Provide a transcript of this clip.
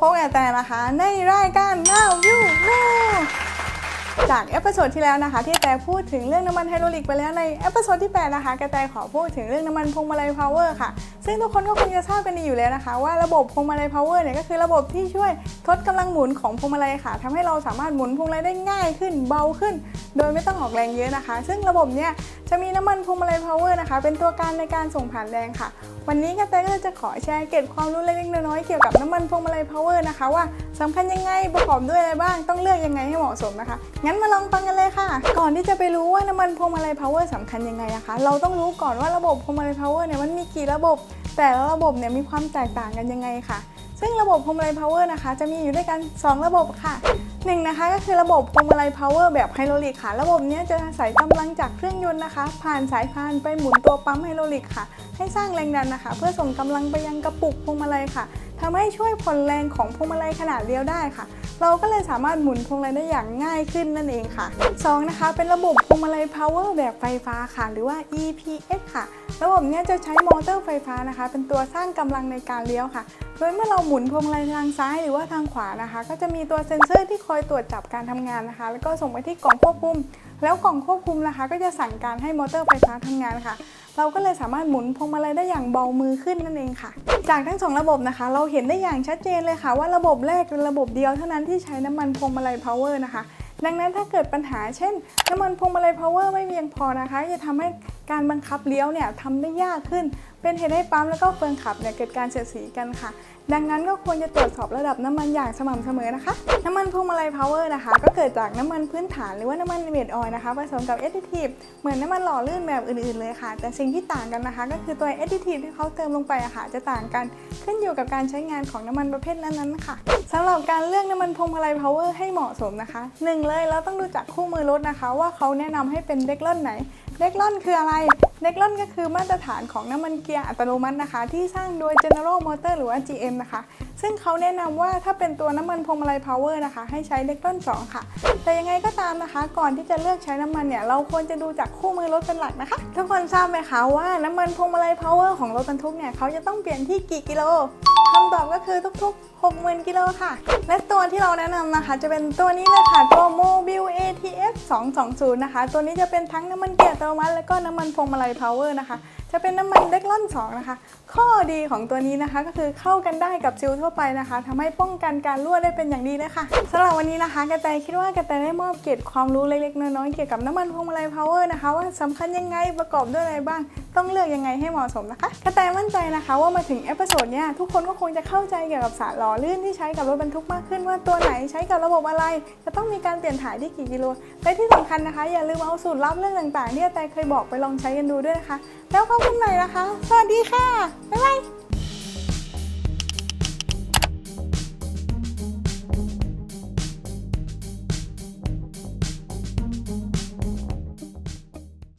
พบกับแต่นะคะ ในรายการ Now You Know จากเอพิโซดที่แล้วนะคะ ที่แต่พูดถึงเรื่องน้ำมันไฮโดรลิกไปแล้วในเอพิโซดที่ 8 นะคะกระแตขอพูดถึงเรื่องน้ำมันพวงมาลัยพาวเวอร์ค่ะ ซึ่งทุกคนก็คงจะทราบกันดีอยู่แล้วนะคะ ว่าระบบพวงมาลัยพาวเวอร์เนี่ยก็คือระบบที่ช่วยทดกำลังหมุนของพวงมาลัยค่ะทำให้เราสามารถหมุนพวงมาลัยได้ง่ายขึ้นเบาขึ้น โดยไม่ต้องออกแรงเยอะนะคะ ซึ่งระบบเนี้ย จะมีน้ำมันพวงมาลัยพาวเวอร์นะคะ เป็นตัวกางในการส่งผ่านแรงค่ะ วันนี้กระแตก็จะขอแชร์เกร็ดความรู้เล็กๆน้อยๆเกี่ยวกับน้ำมันพวงมาลัยพาวเวอร์นะคะว่าสำคัญยังไงประกอบด้วยอะไรบ้างต้องเลือกยังไงให้เหมาะสมนะคะ งั้นมาลองฟังกันเลยค่ะ ก่อนที่จะไปรู้ว่าน้ำมันพวงมาลัยพาวเวอร์สำคัญยังไงนะคะ เราต้องรู้ก่อนว่าระบบพวงมาลัยพาวเวอร์เนี่ยมันมีกี่ระบบ แต่ละระบบเนี่ยมีความแตกต่างกันยังไงค่ะ ซึ่งระบบพวงมาลัยพาวเวอร์นะคะ จะมีอยู่ด้วยกัน 2 ระบบค่ะหนึ่งนะคะก็คือระบบพวงมาลัยพาวเวอร์แบบไฮดรอลิกค่ะ ระบบเนี้ยจะอาศัยกำลังจากเครื่องยนต์นะคะ ผ่านสายพานไปหมุนตัวปั๊มไฮดรอลิกค่ะ ให้สร้างแรงดันนะคะ เพื่อส่งกำลังไปยังกระปุกพวงมาลัยค่ะทำให้ช่วยผ่อนแรงของพวงมาลัยขนาดเดียวได้ค่ะ เราก็เลยสามารถหมุนพวงมาลัยได้อย่างง่ายขึ้นนั่นเองค่ะสองนะคะเป็นระบบพวงมาลัยพาวเวอร์แบบไฟฟ้าค่ะ หรือว่า EPS ค่ะ ระบบเนี้ยจะใช้มอเตอร์ไฟฟ้านะคะ เป็นตัวสร้างกำลังในการเลี้ยวค่ะ โดยเมื่อเราหมุนพวงมาลัยทางซ้ายหรือว่าทางขวานะคะ ก็จะมีตัวเซ็นเซอร์ที่คอยตรวจจับการทำงานนะคะ แล้วก็ส่งไปที่กล่องควบคุม แล้วกล่องควบคุมนะคะ ก็จะสั่งการให้มอเตอร์ไฟฟ้าทำงานค่ะ เราก็เลยสามารถหมุนพวงมาลัยได้อย่างเบามือขึ้นนั่นเองค่ะ จากทั้งสองระบบนะคะ เราเห็นได้อย่างชัดเจนเลยค่ะ ว่าระบบแรกเป็นระบบเดียวเท่านั้นที่ใช้น้ำมันพวงมาลัยพาวเวอร์นะคะดังนั้นถ้าเกิดปัญหาเช่น น้ำมันพวงมาลัยพาวเวอร์ไม่เพียงพอนะคะ จะทำให้การบังคับเลี้ยวเนี่ยทำได้ยากขึ้น เป็นเหตุให้ปั๊มแล้วก็เฟืองขับเนี่ยเกิดการเสียดสีกันค่ะ ดังนั้นก็ควรจะตรวจสอบระดับน้ำมันอย่างสม่ำเสมอนะคะ น้ำมันพวงมาลัยพาวเวอร์นะคะ ก็เกิดจากน้ำมันพื้นฐานหรือว่าน้ำมันเบสออยนะคะผสมกับเอดิทีฟเหมือนน้ำมันหล่อลื่นแบบอื่นๆเลยค่ะ แต่สิ่งที่ต่างกันนะคะ ก็คือตัวเอดิทีฟที่เขาเติมลงไปอะค่ะจะต่างกันขึ้นอยู่กับการใช้งานของน้ำมันประเภทนั้นๆค่ะสำหรับการเลือกน้ำมันพวงมาลัยพาวเวอร์ให้เหมาะสมนะคะหนึ่งเลยเราต้องดูจากคู่มือรถนะคะ ว่าเขาแนะนำให้เป็นเด็กล่นไหน เด็กล่อนคืออะไร เด็กล่อนก็คือมาตรฐานของน้ำมันเกียร์อัตโนมัตินะคะ ที่สร้างโดย General Motor หรือว่า GM นะคะ ซึ่งเขาแนะนำว่าถ้าเป็นตัวน้ำมันพวงมาลัยพาวเวอร์นะคะ ให้ใช้เด็กล่อน 2 ค่ะ แต่ยังไงก็ตามนะคะ ก่อนที่จะเลือกใช้น้ำมันเนี่ย เราควรจะดูจากคู่มือรถเป็นหลักนะคะ ทุกคนทราบไหมคะว่าน้ำมันพวงมาลัยพาวเวอร์ของรถบรรทุกเนี่ยเขาจะต้องเปลี่ยนที่กี่กิโลคำตอบก็คือทุกๆ 60,000 กิโลค่ะ และตัวที่เราแนะนำนะคะ จะเป็นตัวนี้เลยค่ะตัว Mobile ATF 220 นะคะ ตัวนี้จะเป็นทั้งน้ำมันเกียร์ตโนมัติ แล้วก็น้ำมันพวงมาลัยพาวเวอร์นะคะ จะเป็นน้ำมันเด็กล่อน2นะคะ ข้อดีของตัวนี้นะคะก็คือเข้ากันได้กับซิลทั่วไปนะคะทำให้ป้องกันการรั่วได้เป็นอย่างดีเลยค่ะสำหรับวันนี้นะคะ กระแตคิดว่ากระแตได้มอบเกียร็ดความรู้เล็กๆน้อยๆเกี่ยวกับน้ำมันพวงมาลัยพาวเวอร์นะคะว่าสำคัญยังไงประกอบด้วยอะไรบ้าง ต้องเลือกยังไงให้เหมาะสมนะคะ กระแตมั่นใจนะคะ ว่ามาถึงเอพิโซดเนี้ยทุกคนก็คงจะเข้าใจเกี่ยวกับสารหล่อลื่นที่ใช้กับรถบรรทุกมากขึ้นว่าตัวไหนใช้กับระบบอะไร จะต้องมีการเปลี่ยนถ่ายที่กี่กิโลและที่สำคัญนะคะ อย่าลืมเอาสูตรลับเรื่องต่างๆที่กระแตเคยบอกไปลองใช้กันดูด้วยนะคะ แล้วพบกันใหม่นะคะ สวัสดีค่ะ บ๊ายบาย